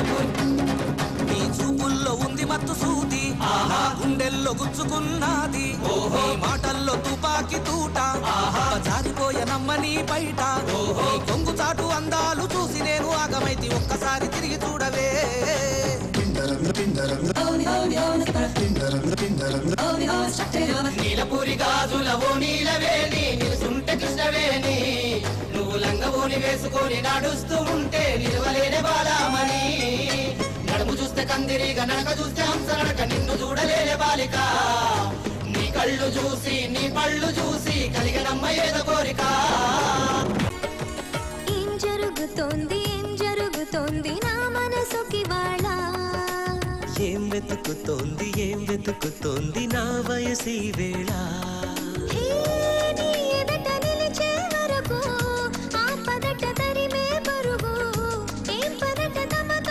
నీ చూపుల్లో ఉంది మత్తు సూది. గుండెల్లో గుచ్చుకున్నది. ఓహో. మాటల్లో తుపాకి తూట. ఆహా. జారిపోయే నమ్మని బయట. కొంగు చాటు అందాలు చూసి నేను ఆగమైతి ఒక్కసారి తిరిగి చూడవే. నీలపూరి గాజులవో నీలవేణి నిలుసుంటే కృష్ణవేణి. నువ్వు లంగవోని వేసుకొని నడుస్తూ ఉంటే కందిరిగా నడక చూస్తే హంస నడక నిన్ను చూడలేని బాలిక. నీ కళ్ళు చూసి నీ పళ్ళు చూసి కలిగనమ్మ ఏదో కోరిక. ఏం జరుగుతోంది ఏం జరుగుతోంది నా మనసుకి వాళ్ళ ఏం వెతుకుతోంది ఏం వెతుకుతోంది నా వయసి వేళ?